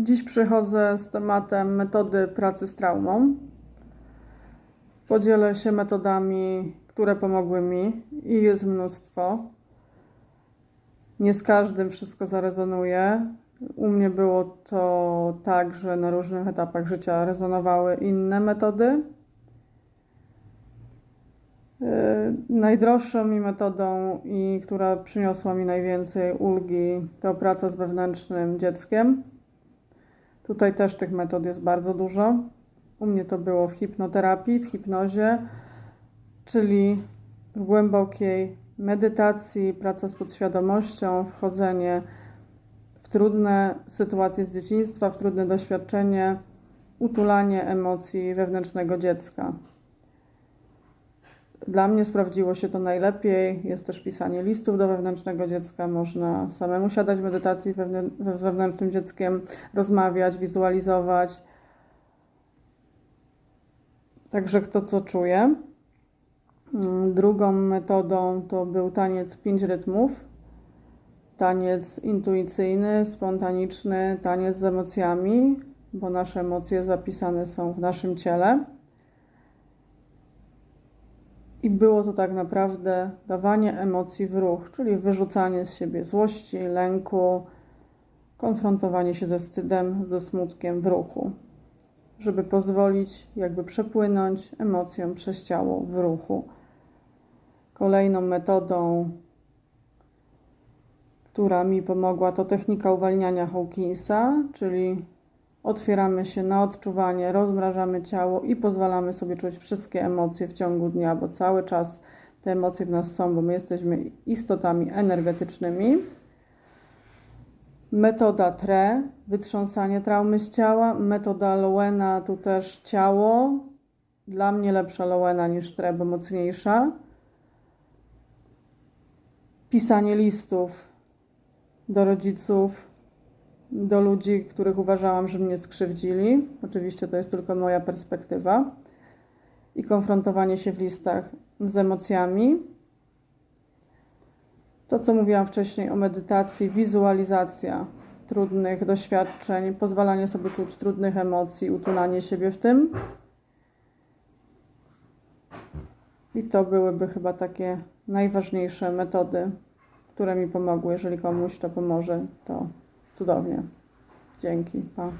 Dziś przychodzę z tematem metody pracy z traumą. Podzielę się metodami, które pomogły mi i jest mnóstwo. Nie z każdym wszystko zarezonuje. U mnie było to tak, że na różnych etapach życia rezonowały inne metody. Yy, Najdroższą mi metodą i która przyniosła mi najwięcej ulgi to praca z wewnętrznym dzieckiem. Tutaj też tych metod jest bardzo dużo. U mnie to było w hipnoterapii, w hipnozie, czyli w głębokiej medytacji, praca z podświadomością, wchodzenie w trudne sytuacje z dzieciństwa, w trudne doświadczenie, utulanie emocji wewnętrznego dziecka. Dla mnie sprawdziło się to najlepiej. Jest też pisanie listów do wewnętrznego dziecka. Można samemu siadać w medytacji ze wewnętrznym dzieckiem, rozmawiać, wizualizować. Także kto co czuje. Mm, Drugą metodą to był taniec pięć rytmów. Taniec intuicyjny, spontaniczny, taniec z emocjami, bo nasze emocje zapisane są w naszym ciele. I było to tak naprawdę dawanie emocji w ruch, czyli wyrzucanie z siebie złości, lęku, konfrontowanie się ze wstydem, ze smutkiem w ruchu, żeby pozwolić jakby przepłynąć emocjom przez ciało w ruchu. Kolejną metodą, która mi pomogła, to technika uwalniania Hawkinsa, czyli otwieramy się na odczuwanie, rozmrażamy ciało i pozwalamy sobie czuć wszystkie emocje w ciągu dnia, bo cały czas te emocje w nas są, bo my jesteśmy istotami energetycznymi. Metoda TRE, wytrząsanie traumy z ciała. Metoda Lowena, tu też ciało. Dla mnie lepsza Lowena niż TRE, bo mocniejsza. Pisanie listów do rodziców, do ludzi, których uważałam, że mnie skrzywdzili. Oczywiście to jest tylko moja perspektywa. I konfrontowanie się w listach z emocjami. To, co mówiłam wcześniej o medytacji, wizualizacja trudnych doświadczeń, pozwalanie sobie czuć trudnych emocji, utulanie siebie w tym. I to byłyby chyba takie najważniejsze metody, które mi pomogły. Jeżeli komuś to pomoże, to cudownie. Dzięki. Pa.